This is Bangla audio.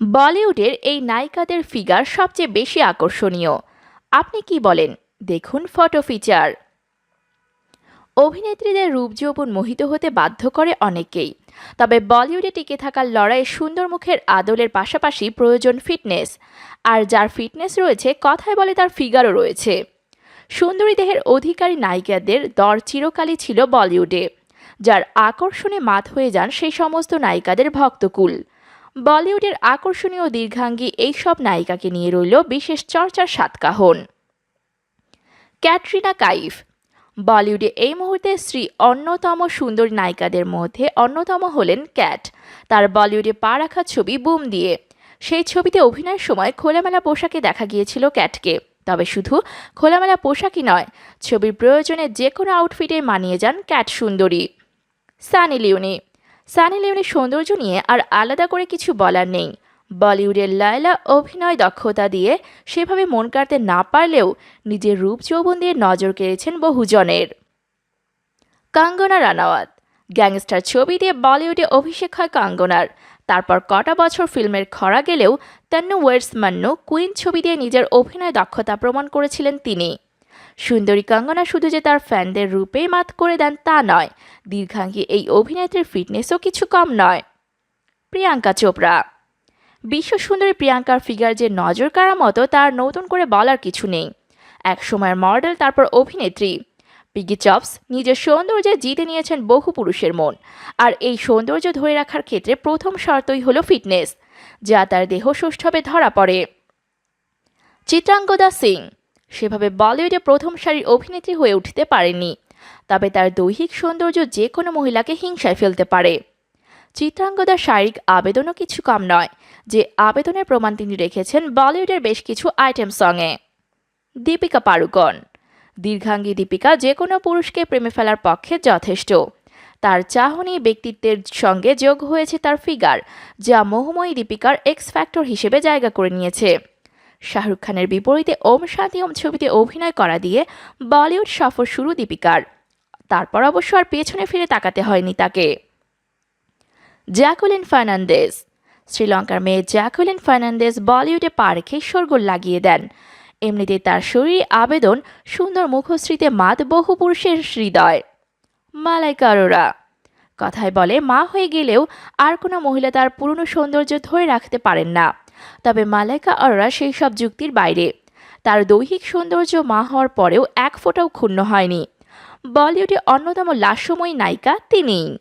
বলিউডের এই নায়িকাদের ফিগার সবচেয়ে বেশি আকর্ষণীয়। আপনি কি বলেন? দেখুন ফটো ফিচার অভিনেত্রীদের রূপ যৌবন মোহিত হতে বাধ্য করে অনেকেই। তবে বলিউডে টিকে থাকার লড়াইয়ে সুন্দর মুখের আদলের পাশাপাশি প্রয়োজন ফিটনেস আর যার ফিটনেস রয়েছে, কথায় বলে তার ফিগারও রয়েছে। সুন্দরী দেহের অধিকারী নায়িকাদের দর চিরকালই ছিল বলিউডে, যার আকর্ষণে মাত হয়ে যান সেই সমস্ত নায়িকাদের ভক্তকুল। বলিউডের আকর্ষণীয় দীর্ঘাঙ্গী এইসব নায়িকাকে নিয়ে রইল বিশেষ চর্চার সাতকাহন। ক্যাটরিনা কাইফ। বলিউডে এই মুহূর্তে শ্রী অন্যতম সুন্দর নায়িকাদের মধ্যে অন্যতম হলেন ক্যাট। তার বলিউডে পা রাখা ছবি বুম দিয়ে। সেই ছবিতে অভিনয়ের সময় খোলামেলা পোশাকে দেখা গিয়েছিল ক্যাটকে। তবে শুধু খোলামেলা পোশাকই নয়, ছবির প্রয়োজনে যে কোনো আউটফিটে মানিয়ে যান ক্যাট সুন্দরী। সানি লিওনি। সানি লিওনির সৌন্দর্য নিয়ে আর আলাদা করে কিছু বলার নেই। বলিউডের লায়লা অভিনয় দক্ষতা দিয়ে সেভাবে মন কাড়তে না পারলেও নিজের রূপ যৌবন দিয়ে নজর কেড়েছেন বহুজনের। কাঙ্গনা রানাওয়াত। গ্যাংস্টার ছবি দিয়ে বলিউডে অভিষেক হয় কাঙ্গনার। তারপর কটা বছর ফিল্মের খরা গেলেও তন্নু ওয়েটস মান্নু কুইন ছবি দিয়ে নিজের অভিনয় দক্ষতা প্রমাণ করেছিলেন তিনি। সুন্দরী কাঙ্গনা শুধু যে তার ফ্যানদের রূপেই মাত করে দেন তা নয়, দীর্ঘাঙ্গী এই অভিনেত্রীর ফিটনেসও কিছু কম নয়। প্রিয়াঙ্কা চোপড়া। বিশ্ব সুন্দরী প্রিয়াঙ্কার ফিগার যে নজর কাড়ার মতো তার নতুন করে বলার কিছু নেই। এক সময়ের মডেল তারপর অভিনেত্রী। পিগি চপস নিজের সৌন্দর্যে জিতে নিয়েছেন বহু পুরুষের মন। আর এই সৌন্দর্য ধরে রাখার ক্ষেত্রে প্রথম শর্তই হলো ফিটনেস যা তার দেহ সুষ্ঠুভাবে ধরা পড়ে। চিত্রাঙ্গদা সিং। সেভাবে বলিউডে প্রথম সারির অভিনেত্রী হয়ে উঠতে পারেনি, তবে তার দৈহিক সৌন্দর্য যে কোনো মহিলাকে হিংসায় ফেলতে পারে। চিত্রাঙ্গদার শারীরিক আবেদনও কিছু কম নয়, যে আবেদনের প্রমাণ তিনি রেখেছেন বলিউডের বেশ কিছু আইটেম সঙে দীপিকা পাড়ুকন, দীর্ঘাঙ্গী দীপিকা যে কোনো পুরুষকে প্রেমে ফেলার পক্ষে যথেষ্ট। তার চাহনি ব্যক্তিত্বের সঙ্গে যোগ হয়েছে তার ফিগার, যা মোহময়ী দীপিকার এক্স ফ্যাক্টর হিসেবে জায়গা করে নিয়েছে। শাহরুখ খানের বিপরীতে ওম শান্তি ওম ছবিতে অভিনয় করা দিয়ে বলিউড সফর শুরু দীপিকার। তারপর অবশ্য আর পেছনে ফিরে তাকাতে হয়নি তাকে। জ্যাকুলিন ফার্নান্দেজ। শ্রীলঙ্কার মেয়ে জ্যাকুলিন ফার্নান্দেজ বলিউডে পা রেখে শোরগোল লাগিয়ে দেন। এমনিতে তার শরীর আবেদন সুন্দর মুখশ্রীতে মাত বহু পুরুষের হৃদয়। মালাইকা অরোরা কথায় বলে, মা হয়ে গেলেও আর কোনো মহিলা তার পুরনো সৌন্দর্য ধরে রাখতে পারেন না। তবে মালাইকা অরোরা সেই সব যুক্তির বাইরে। তার দৈহিক সৌন্দর্য মা হওয়ার পরেও এক ফোঁটাও ক্ষুণ্ণ হয়নি। বলিউডে অন্যতম লাস্যময়ী নায়িকা তিনিই।